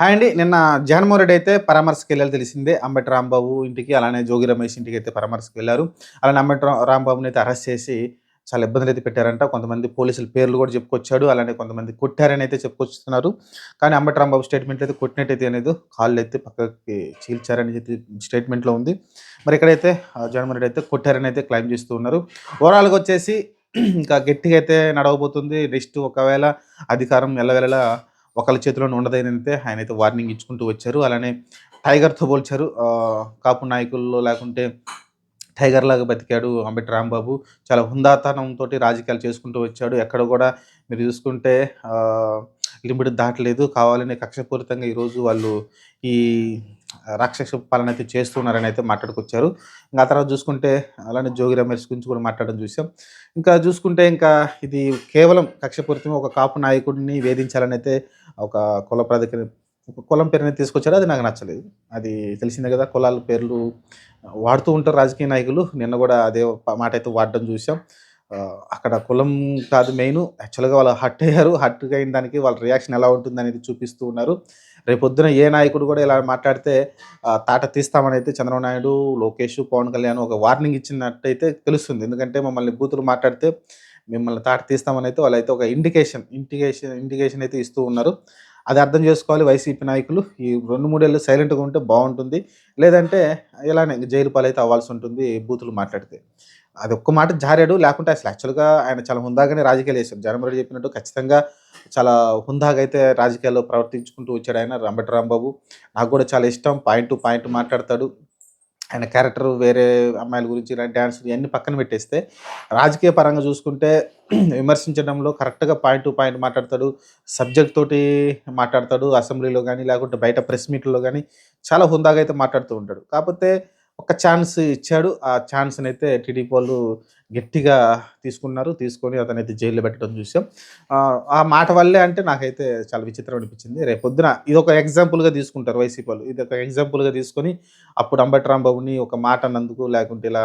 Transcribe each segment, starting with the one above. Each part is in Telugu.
హాయ్ అండి. నిన్న జగన్మోహన్ రెడ్డి అయితే పరామర్శకు వెళ్ళాలి తెలిసిందే. అంబటి రాంబాబు ఇంటికి అలానే జోగి రమేష్ ఇంటికి అయితే పరామర్శకు వెళ్ళారు. అలానే అంబటి రాంబాబుని అయితే అరెస్ట్ చేసి చాలా ఇబ్బందులు అయితే పెట్టారంట. కొంతమంది పోలీసుల పేర్లు కూడా చెప్పుకొచ్చాడు. అలానే కొంతమంది కొట్టారని అయితే చెప్పుకొస్తున్నారు. కానీ అంబటి రాంబాబు స్టేట్మెంట్ అయితే కొట్టినట్టయితే అనేది కాళ్ళు అయితే పక్కకి చీల్చారని చెప్పి స్టేట్మెంట్లో ఉంది. మరి ఇక్కడైతే జగన్మోహన్ రెడ్డి అయితే కొట్టారని అయితే క్లైమ్ చేస్తూ ఉన్నారు. ఓవరాల్గా వచ్చేసి ఇంకా గట్టిగా అయితే నడవబోతుంది. నెక్స్ట్ ఒకవేళ అధికారం ఎల్లవేళలా ఒకళ్ళ చేతిలోనే ఉండదని ఆయన అయితే వార్నింగ్ ఇచ్చుకుంటూ వచ్చారు. అలానే టైగర్తో పోల్చారు. కాపు నాయకుల్లో లేకుంటే టైగర్ లాగా బతికాడు అంబటి రాంబాబు. చాలా హుందాతనంతో రాజకీయాలు చేసుకుంటూ వచ్చాడు. ఎక్కడ కూడా మీరు చూసుకుంటే లిమిట్ దాటలేదు. కావాలని కక్షపూరితంగా ఈరోజు వాళ్ళు ఈ రాక్షస పాలన అయితే చేస్తున్నారని అయితే మాట్లాడుకొచ్చారు. ఇంకా ఆ తర్వాత చూసుకుంటే అలానే జోగి రమేష్ గురించి కూడా మాట్లాడడం చూసాం. ఇంకా చూసుకుంటే ఇంకా ఇది కేవలం కక్షపూరితంగా ఒక కాపు నాయకుడిని వేధించాలని అయితే ఒక కుల ప్రాధికారి ఒక కులం పేరుని తీసుకొచ్చారు. అది నాకు నచ్చలేదు. అది తెలిసిందే కదా కులాల పేర్లు వాడుతూ ఉంటారు రాజకీయ నాయకులు. నిన్న కూడా అదే మాట అయితే వాడడం చూసాం. అక్కడ కులం కాదు మెయిన్ యాక్చువల్గా వాళ్ళు హట్ అయ్యారు. హట్ అయిన దానికి వాళ్ళ రియాక్షన్ ఎలా ఉంటుంది అనేది చూపిస్తూ ఉన్నారు. రేపొద్దున ఏ నాయకుడు కూడా ఇలా మాట్లాడితే తాట తీస్తామని అయితే చంద్రబాబు నాయుడు లోకేష్ పవన్ కళ్యాణ్ ఒక వార్నింగ్ ఇచ్చినట్టయితే తెలుస్తుంది. ఎందుకంటే మమ్మల్ని బూతులు మాట్లాడితే మిమ్మల్ని తాట తీస్తామని అయితే వాళ్ళైతే ఒక ఇండికేషన్ ఇండికేషన్ ఇండికేషన్ అయితే ఇస్తూ ఉన్నారు. అది అర్థం చేసుకోవాలి వైసీపీ నాయకులు. ఈ రెండు మూడేళ్ళు సైలెంట్గా ఉంటే బాగుంటుంది. లేదంటే ఇలానే జైలు పాలైతే అవ్వాల్సి ఉంటుంది బూతులు మాట్లాడితే. అది ఒక్క మాట జారాడు. లేకుంటే అసలు యాక్చువల్గా ఆయన చాలా హుందాగానే రాజకీయాలు చేశారు జగన్మోహన్ చెప్పినట్టు ఖచ్చితంగా చాలా హుందాగా అయితే రాజకీయాల్లో ప్రవర్తించుకుంటూ వచ్చాడు ఆయన. రంబటి రాంబాబు. నాకు కూడా చాలా ఇష్టం. పాయింట్ టు పాయింట్ మాట్లాడతాడు. అండ్ క్యారెక్టర్ వేరే అమ్మాయిల గురించి ఇలాంటి డ్యాన్స్ ఇవన్నీ పక్కన పెట్టేస్తే రాజకీయ పరంగా చూసుకుంటే విమర్శించడంలో కరెక్ట్గా పాయింట్ టు పాయింట్ మాట్లాడతాడు. సబ్జెక్ట్ తోటి మాట్లాడతాడు. అసెంబ్లీలో కానీ లేకుంటే బయట ప్రెస్ మీట్లో కానీ చాలా హుందాగా అయితే మాట్లాడుతూ ఉంటాడు. కాకపోతే ఒక ఛాన్స్ ఇచ్చాడు. ఆ ఛాన్స్ని అయితే టీడీపీ వాళ్ళు గట్టిగా తీసుకున్నారు. తీసుకొని అతను అయితే జైల్లో పెట్టడం చూసాం. ఆ, మాట వల్లే అంటే నాకైతే చాలా విచిత్రం అనిపించింది. రేపు పొద్దున ఇది ఒక ఎగ్జాంపుల్గా తీసుకుంటారు వైసీపీ వాళ్ళు. ఇది ఒక ఎగ్జాంపుల్గా తీసుకొని అప్పుడు అంబటి రాంబాబుని ఒక మాట అన్నందుకు లేకుంటే ఇలా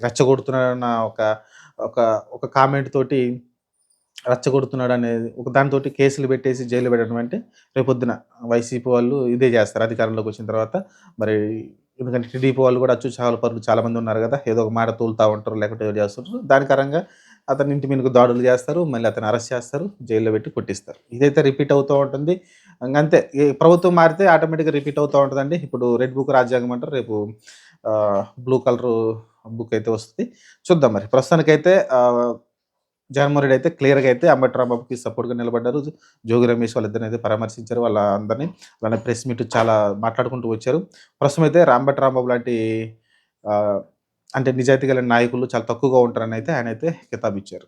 రెచ్చగొడుతున్నాడన్న ఒక ఒక ఒక కామెంట్ తోటి రచ్చగొడుతున్నాడు అనేది ఒక దానితోటి కేసులు పెట్టేసి జైలు పెట్టడం అంటే రేపొద్దున వైసీపీ వాళ్ళు ఇదే చేస్తారు. అధికారంలోకి వచ్చిన తర్వాత మరి ఎందుకంటే టీడీపీ వాళ్ళు కూడా అచ్చు చాలా పరులు చాలామంది ఉన్నారు కదా ఏదో ఒక మాట తూలుతూ ఉంటారు లేకుంటే ఏదో చేస్తుంటారు. దాని కరంగా అతని ఇంటి మీదకు దాడులు చేస్తారు మళ్ళీ అతను అరెస్ట్ చేస్తారు జైల్లో పెట్టి కొట్టిస్తారు. ఇదైతే రిపీట్ అవుతూ ఉంటుంది. అంతే ప్రభుత్వం మారితే ఆటోమేటిక్గా రిపీట్ అవుతూ ఉంటుందండి. ఇప్పుడు రెడ్ బుక్ రాజ్యాంగం అంటారు రేపు బ్లూ కలర్ బుక్ అయితే వస్తుంది. చూద్దాం మరి. ప్రస్తుతానికైతే జగన్మోహన్ అయితే క్లియర్గా అయితే అంబటి బాబుకి సపోర్ట్గా నిలబడ్డారు. జోగి రమేష్ వాళ్ళిద్దరిని అయితే పరామర్శించారు. వాళ్ళ అందరినీ అలానే ప్రెస్ మీట్ చాలా మాట్లాడుకుంటూ వచ్చారు. ప్రస్తుతం అయితే రాంబట్ రాంబాబు లాంటి అంటే నిజాయితీ గల నాయకులు చాలా తక్కువగా ఉంటారని అయితే ఆయన అయితే కితాబు ఇచ్చారు